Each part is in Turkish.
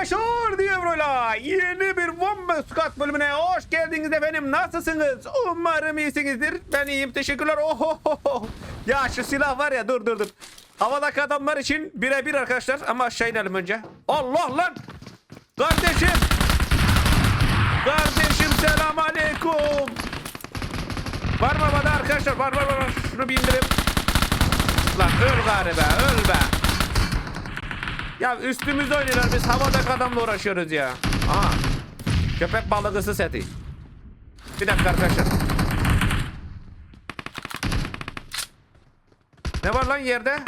arkadaşlar Diyevro'la yeni bir Bomba Squad bölümüne hoş geldiniz efendim. Nasılsınız? Umarım iyisinizdir. Ben iyiyim. Teşekkürler. Ohohoho. Ya şu silah var ya dur dur dur. Havadaki adamlar için birebir arkadaşlar ama aşağı inelim önce. Allah lan. Kardeşim. Kardeşim selam aleyküm. Var mı havada arkadaşlar? Var var var. Şunu bir indireyim. Lan öl gari be öl be. Ya üstümüzde oynuyorlar biz havada adamla uğraşıyoruz ya. Aha. Köpek balıkısı seti. Bir dakika arkadaşlar. Ne var lan yerde?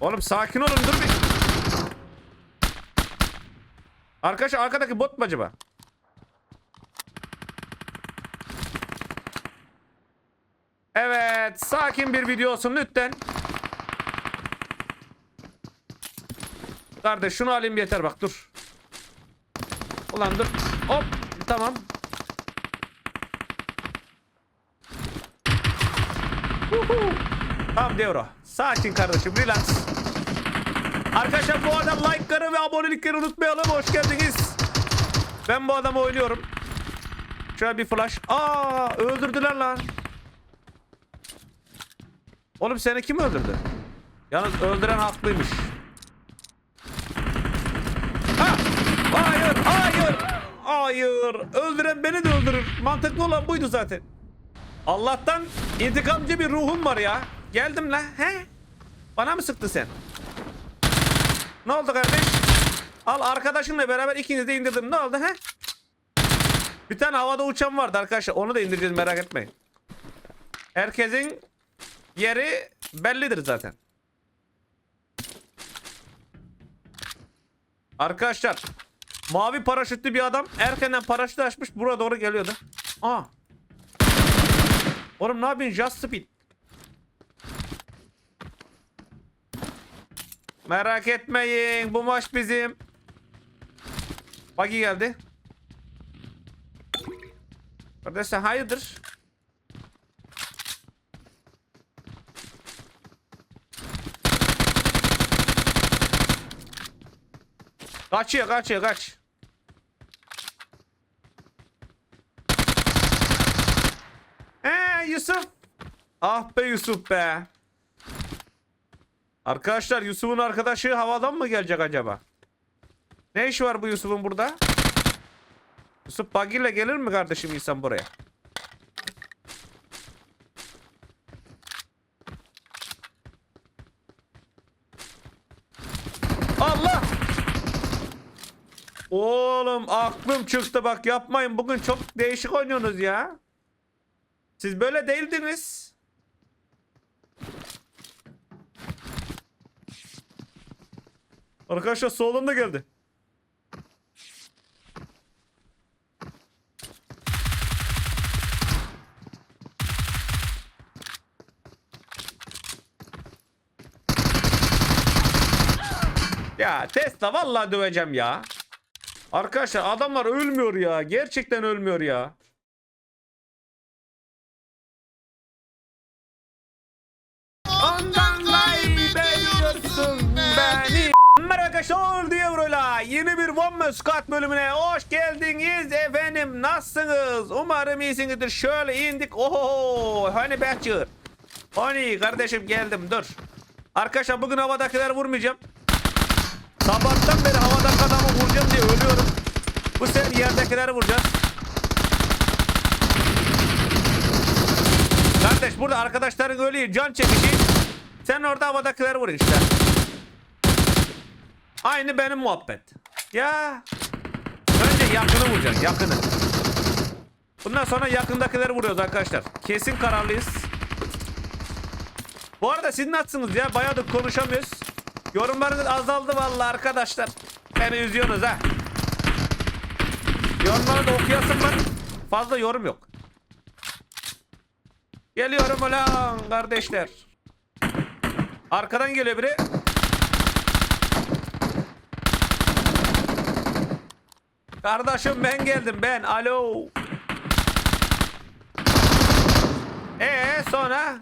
Oğlum sakin olun dur bir. Arkadaşlar arkadaki bot mu acaba? Evet, sakin bir video olsun lütfen. Kardeş şunu alayım yeter bak dur. Ulan dur. Hop tamam. Huhu. Tamam Devro. Sakin kardeşim relax. Arkadaşlar bu arada like'ları ve abonelikleri unutmayalım. Hoş geldiniz. Ben bu adamı oynuyorum. Şöyle bir flash. Aa öldürdüler lan. Oğlum seni kim öldürdü? Yalnız öldüren haklıymış. Ha! Hayır, hayır, hayır. Öldüren beni de öldürür. Mantıklı olan buydu zaten. Allah'tan intikamcı bir ruhum var ya. Geldim la. He? Bana mı sıktı sen? Ne oldu kardeş? Al arkadaşınla beraber ikiniz de indirdim. Ne oldu he? Bir tane havada uçan vardı arkadaşlar. Onu da indireceğiz merak etmeyin. Herkesin yeri bellidir zaten. Arkadaşlar mavi paraşütlü bir adam erkenden paraşütü açmış buraya doğru geliyordu. Aa. Oğlum ne yapıyorsun? Just speed. Merak etmeyin bu maç bizim. Buggy geldi. Kardeşler hayırdır? Kaçıyor kaçıyor kaç. Ee Yusuf. Ah be Yusuf be. Arkadaşlar Yusuf'un arkadaşı havadan mı gelecek acaba? Ne işi var bu Yusuf'un burada? Yusuf buggy ile gelir mi kardeşim insan buraya? Allah! Oğlum aklım çıktı bak yapmayın. Bugün çok değişik oynuyorsunuz ya. Siz böyle değildiniz. Arkadaşlar solumda geldi. Ya Tesla vallahi döveceğim ya. Arkadaşlar adamlar ölmüyor ya. Gerçekten ölmüyor ya. Ondan kaybediyorsun beni. Merhaba arkadaşlar Devro'yla yeni bir One Squad bölümüne hoş geldiniz efendim. Nasılsınız? Umarım iyisinizdir. Şöyle indik. Oho, hani Badger. Hani kardeşim geldim dur. Arkadaşlar bugün havadakiler vurmayacağım. Sabahtan beri havadaki adamı vuracağım diye ölüyorum. Bu sefer yerdekileri vuracağız. Kardeş burada arkadaşların ölüyor can çekişi. Sen orada havadakileri vur işte. Aynı benim muhabbet. Ya. Önce yakını vuracaksın yakını. Bundan sonra yakındakileri vuruyoruz arkadaşlar. Kesin kararlıyız. Bu arada siz nasılsınız ya? Bayağıdır konuşamıyoruz. Yorumlarınız azaldı vallahi arkadaşlar. Beni üzüyorsunuz ha. Yorumları da okuyasın var. Fazla yorum yok. Geliyorum ulan kardeşler. Arkadan geliyor biri. Kardeşim ben geldim ben. Alo. Ee sonra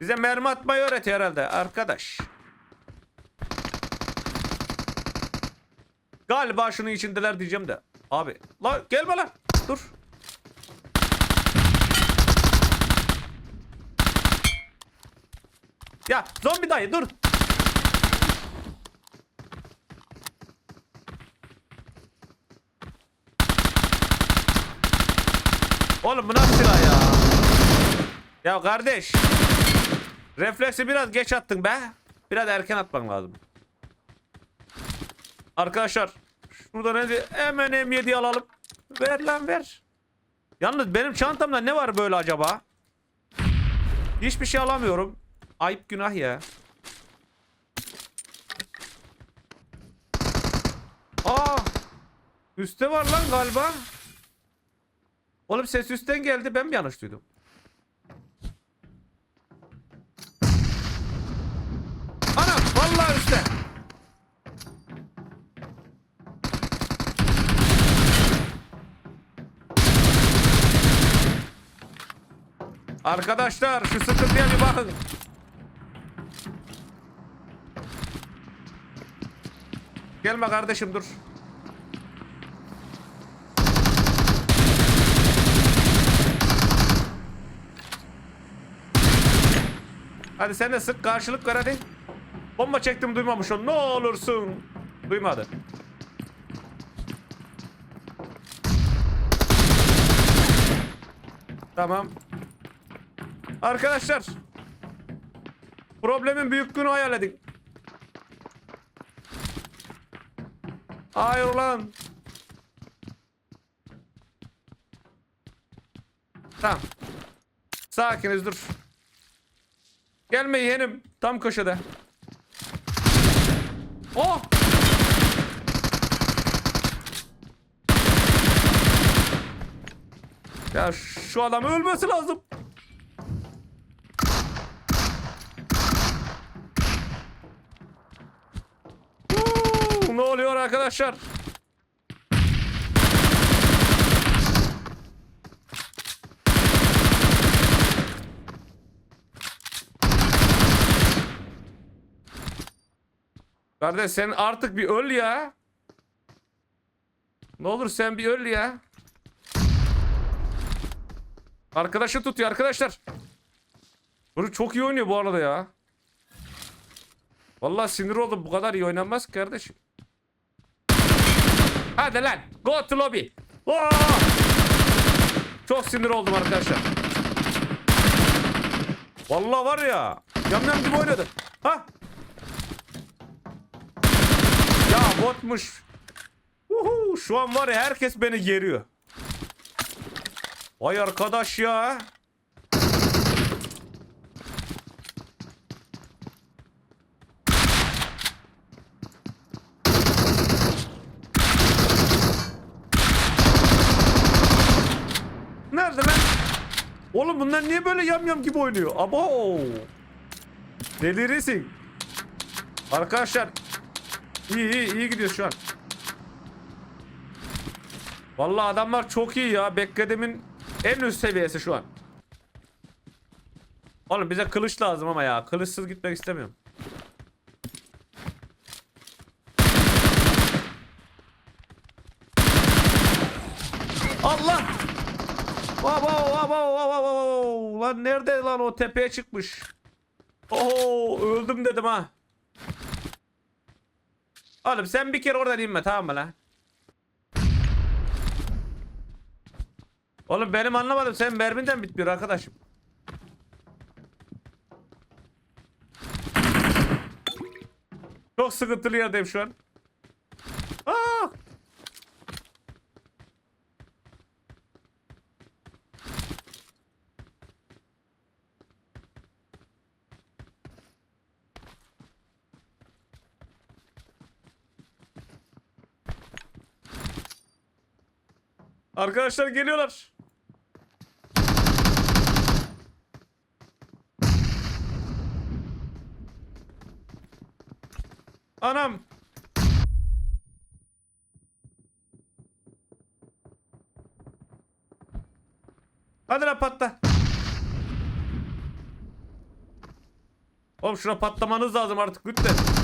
Bize mermi atmayı öğretiyor herhalde arkadaş. Galiba şunun içindeler diyeceğim de. Abi la gelme lan. Dur. Ya zombi dayı dur. Oğlum bu nasıl silah ya? Ya kardeş. Refleksi biraz geç attın be. Biraz erken atman lazım. Arkadaşlar. Şurada ne hemen M7 alalım. Ver lan ver. Yalnız benim çantamda ne var böyle acaba? Hiçbir şey alamıyorum. Ayıp günah ya. Aa! Üste var lan galiba. Oğlum ses üstten geldi. Ben mi yanlış duydum? Arkadaşlar şu sıkıntıya bir bakın. Gelme kardeşim dur. Hadi sen de sık karşılık ver hadi. Bomba çektim duymamış ol. Ne olursun. Duymadı. Tamam. Arkadaşlar. Problemin büyüklüğünü hayal edin. Hayır ulan. Tamam. Sakiniz dur. Gelme yeğenim. Tam köşede. Oh! Ya şu adam ölmesi lazım. Arkadaşlar? Kardeş sen artık bir öl ya. Ne olur sen bir öl ya. Arkadaşı tutuyor arkadaşlar. Bunu çok iyi oynuyor bu arada ya. Vallahi sinir oldum. Bu kadar iyi oynanmaz kardeşim. Hadi lan. Go to lobby. Oo! Çok sinir oldum arkadaşlar. Vallahi var ya. Yamyam gibi oynadı. Ha? Ya botmuş. Uhu, şu an var ya herkes beni geriyor. Vay arkadaş ya. Nerede lan? Oğlum bunlar niye böyle yamyam gibi oynuyor? Abo. Delirirsin. Arkadaşlar İyi iyi iyi gidiyor şu an. Vallahi adamlar çok iyi ya. Beklediğimin en üst seviyesi şu an. Oğlum bize kılıç lazım ama ya. Kılıçsız gitmek istemiyorum. Allah! Wow, wow, wow, wow, wow, wow. Lan nerede lan o tepeye çıkmış? Oo öldüm dedim ha. Oğlum sen bir kere oradan inme tamam mı lan? Oğlum benim anlamadım sen merminden bitmiyor arkadaşım. Çok sıkıntılı yerdeyim şu an. Aa! Arkadaşlar geliyorlar. Anam. Hadi lan patla. Oğlum şuna patlamanız lazım artık lütfen.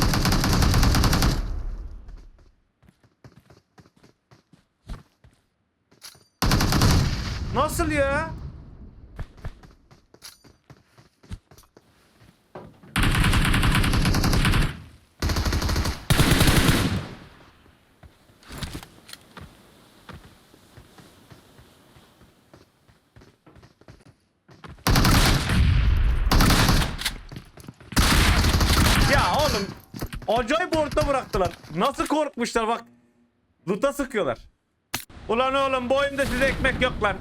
Nasıl ya? Acayip orta bıraktılar. Nasıl korkmuşlar bak. Luta sıkıyorlar. Ulan oğlum bu oyunda size ekmek yok lan.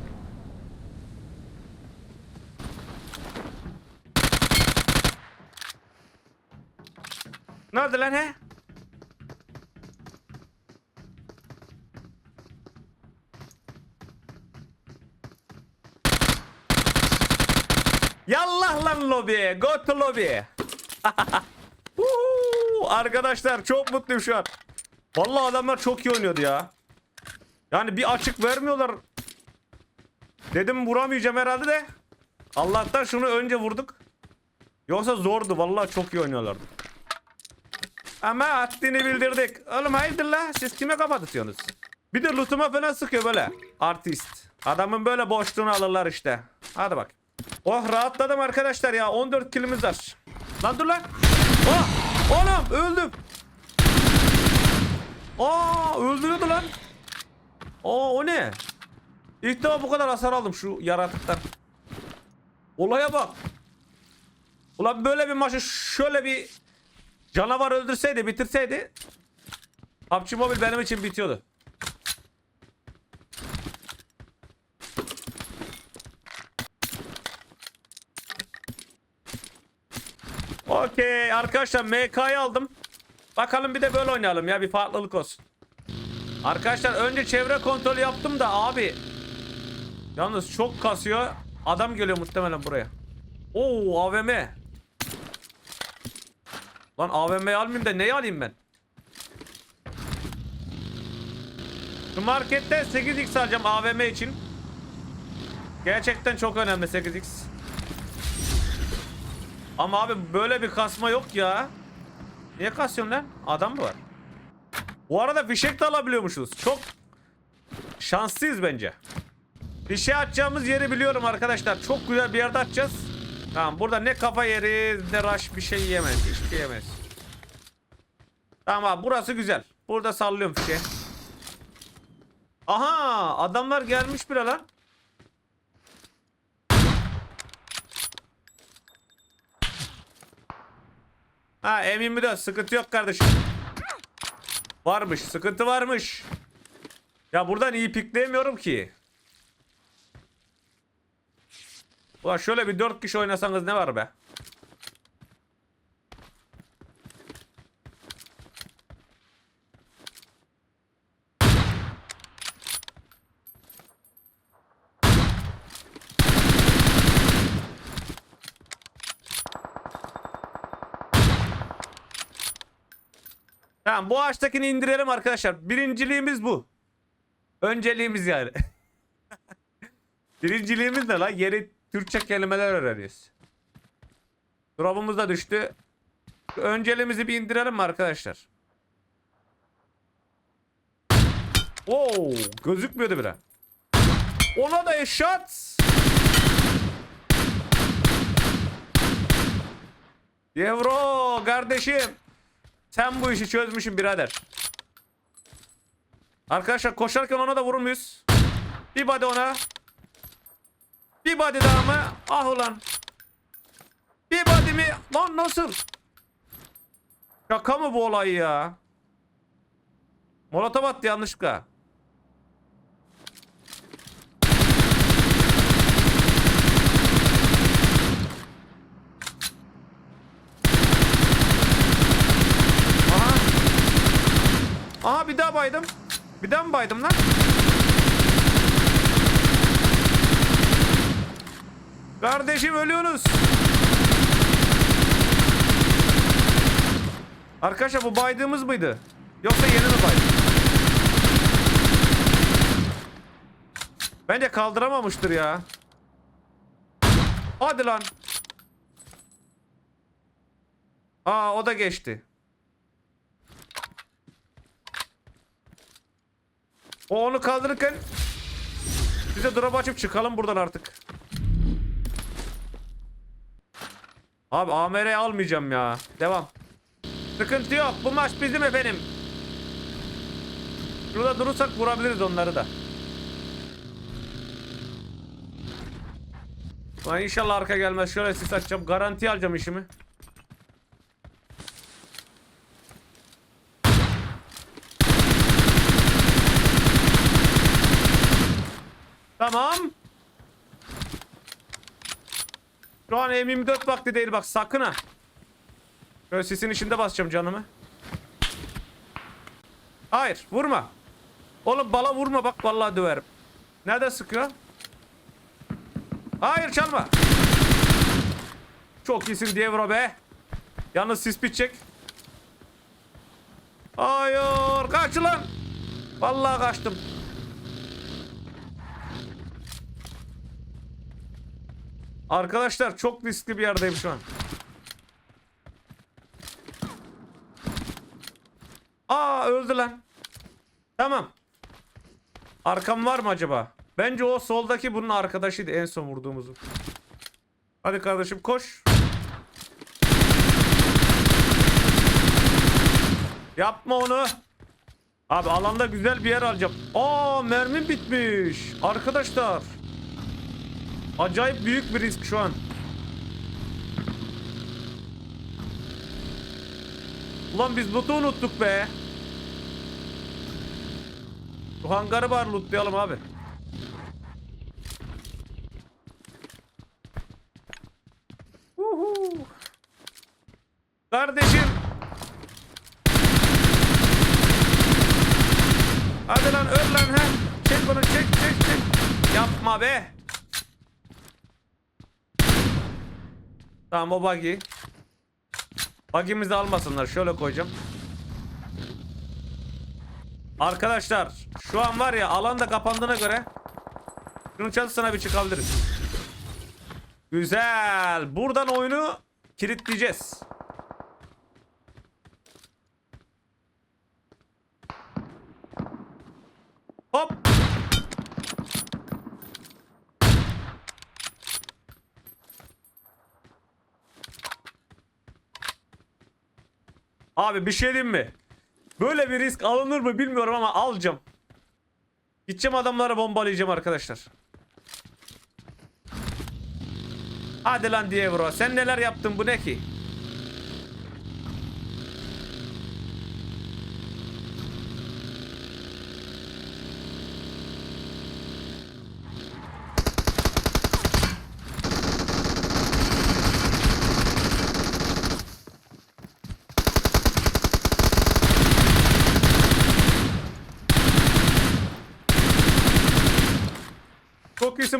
Ne oldu lan he? Yallah lan lobiye. Go to lobby. Arkadaşlar çok mutluyum şu an. Vallahi adamlar çok iyi oynuyordu ya. Yani bir açık vermiyorlar. Dedim vuramayacağım herhalde de. Allah'tan şunu önce vurduk. Yoksa zordu. Vallahi çok iyi oynuyorlardı. Ama haddini bildirdik. Oğlum hayırdır la? Siz kime kafa tutuyorsunuz? Bir de lootuma falan sıkıyor böyle. Artist. Adamın böyle boşluğunu alırlar işte. Hadi bak. Oh rahatladım arkadaşlar ya. 14 kilimiz var. Lan dur lan. Oh! Oğlum öldüm. Aa öldürüyordu lan. Aa o ne? İlk defa bu kadar hasar aldım şu yaratıktan. Olaya bak. Ulan böyle bir maçı şöyle bir canavar öldürseydi bitirseydi PUBG Mobile benim için bitiyordu. Okey arkadaşlar MK'yı aldım. Bakalım bir de böyle oynayalım ya bir farklılık olsun. Arkadaşlar önce çevre kontrolü yaptım da abi. Yalnız çok kasıyor. Adam geliyor muhtemelen buraya. Oo AVM. Lan AVM'yi almayayım da neyi alayım ben? Şu markette 8x alacağım AVM için. Gerçekten çok önemli 8x. Ama abi böyle bir kasma yok ya. Niye kasıyorsun lan? Adam mı var? Bu arada fişek de alabiliyormuşuz. Çok şanslıyız bence. Fişe atacağımız yeri biliyorum arkadaşlar. Çok güzel bir yerde atacağız. Tamam burada ne kafa yeriz ne rush bir şey yemez. Hiçbir şey yemez. Tamam abi burası güzel. Burada sallıyorum fişe. Aha adamlar gelmiş bile lan. Ha M24 sıkıntı yok kardeşim. Varmış sıkıntı varmış. Ya buradan iyi pikleyemiyorum ki. Ulan şöyle bir 4 kişi oynasanız ne var be? Tamam bu ağaçtakini indirelim arkadaşlar. Birinciliğimiz bu. Önceliğimiz yani. Birinciliğimiz ne lan? Yeni Türkçe kelimeler öğreniyoruz. Drop'umuz da düştü. Önceliğimizi bir indirelim mi arkadaşlar? Oo, gözükmüyordu bile. Ona da eşat. Yevro kardeşim. Sen bu işi çözmüşsün birader. Arkadaşlar koşarken ona da vurur muyuz? Bir body ona. Bir body daha mı? Ah ulan. Bir body mi? Lan nasıl? Şaka mı bu olay ya? Molotov attı yanlışlıkla. Aha. Aha bir daha baydım. Bir daha mı baydım lan? Kardeşim ölüyorsunuz. Arkadaşlar bu baydığımız mıydı? Yoksa yeni mi baydı? Bence kaldıramamıştır ya. Hadi lan. Aa o da geçti. O onu kaldırırken bize drop açıp çıkalım buradan artık. Abi AMR'yi almayacağım ya. Devam. Sıkıntı yok. Bu maç bizim efendim. Şurada durursak vurabiliriz onları da. Lan inşallah arka gelmez. Şöyle sis açacağım. Garanti alacağım işimi. Tamam. Şu an M24 vakti değil bak sakın ha. Böyle sisin içinde basacağım canımı. Hayır vurma. Oğlum bala vurma bak vallahi döverim. Nerede sıkıyor? Hayır çalma. Çok iyisin Dievro be. Yalnız sis bitecek. Hayır kaç lan. Vallahi kaçtım. Arkadaşlar çok riskli bir yerdeyim şu an. Aa öldü lan. Tamam. Arkam var mı acaba? Bence o soldaki bunun arkadaşıydı en son vurduğumuzu. Hadi kardeşim koş. Yapma onu. Abi alanda güzel bir yer alacağım. Aa mermim bitmiş. Arkadaşlar. Acayip büyük bir risk şu an. Ulan biz loot'u unuttuk be. Bu hangarı var lootlayalım abi. Uhu. Kardeşim. Hadi lan öl lan ha. Çek onu çek çek çek. Yapma be. Tamam o buggy. Buggy'mizi almasınlar. Şöyle koyacağım. Arkadaşlar şu an var ya alan da kapandığına göre şunun çatısına bir çıkabiliriz. Güzel. Buradan oyunu kilitleyeceğiz. Hop. Abi bir şey diyeyim mi? Böyle bir risk alınır mı bilmiyorum ama alacağım. Gideceğim adamları bombalayacağım arkadaşlar. Hadi lan Dievro sen neler yaptın bu ne ki?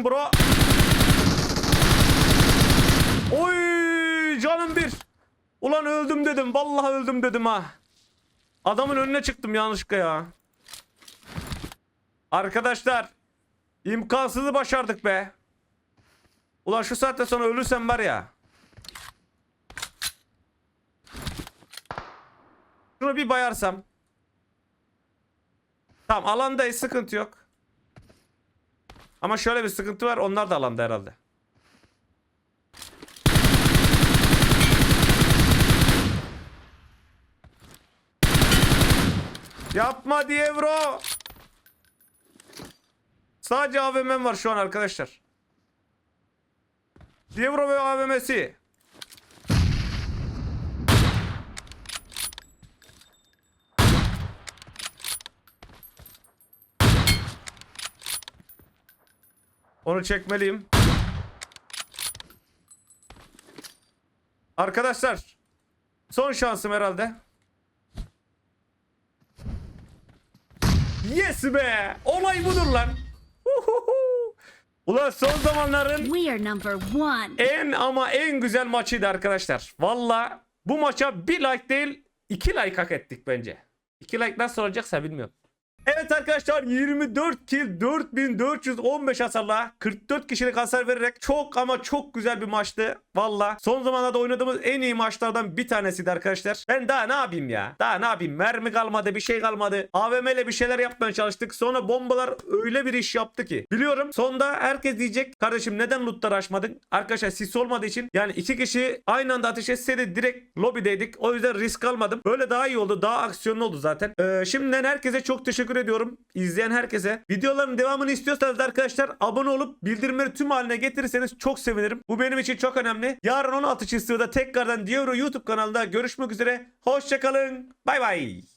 Bro. Oy canım bir. Ulan öldüm dedim. Vallahi öldüm dedim ha. Adamın önüne çıktım yanlışlıkla ya. Arkadaşlar. imkansızı başardık be. Ulan şu saatte sonra ölürsem var ya. Şunu bir bayarsam. Tamam alandayız sıkıntı yok. Ama şöyle bir sıkıntı var. Onlar da alanda herhalde. Yapma Dievro. Sadece AVM'm var şu an arkadaşlar. Dievro ve AVM'si. Onu çekmeliyim. Arkadaşlar. Son şansım herhalde. Yes be! Olay budur lan. Uhuhu. Ulan son zamanların en ama en güzel maçıydı arkadaşlar. Valla bu maça bir like değil iki like hak ettik bence. İki like nasıl olacaksa bilmiyorum. Evet arkadaşlar 24 kill 4415 hasarla 44 kişilik hasar vererek çok ama çok güzel bir maçtı. Valla son zamanlarda oynadığımız en iyi maçlardan bir tanesiydi arkadaşlar. Ben daha ne yapayım ya? Daha ne yapayım? Mermi kalmadı bir şey kalmadı. AVM ile bir şeyler yapmaya çalıştık. Sonra bombalar öyle bir iş yaptı ki. Biliyorum sonda herkes diyecek kardeşim neden lootları açmadın? Arkadaşlar sis olmadığı için yani iki kişi aynı anda ateş etseydi direkt lobideydik. O yüzden risk almadım. Böyle daha iyi oldu. Daha aksiyonlu oldu zaten. Ee, şimdiden herkese çok teşekkür ediyorum. İzleyen herkese. Videoların devamını istiyorsanız da arkadaşlar abone olup bildirimleri tüm haline getirirseniz çok sevinirim. Bu benim için çok önemli. Yarın 16 çizgide tekrardan Dioro YouTube kanalında görüşmek üzere. Hoşçakalın. Bay bay.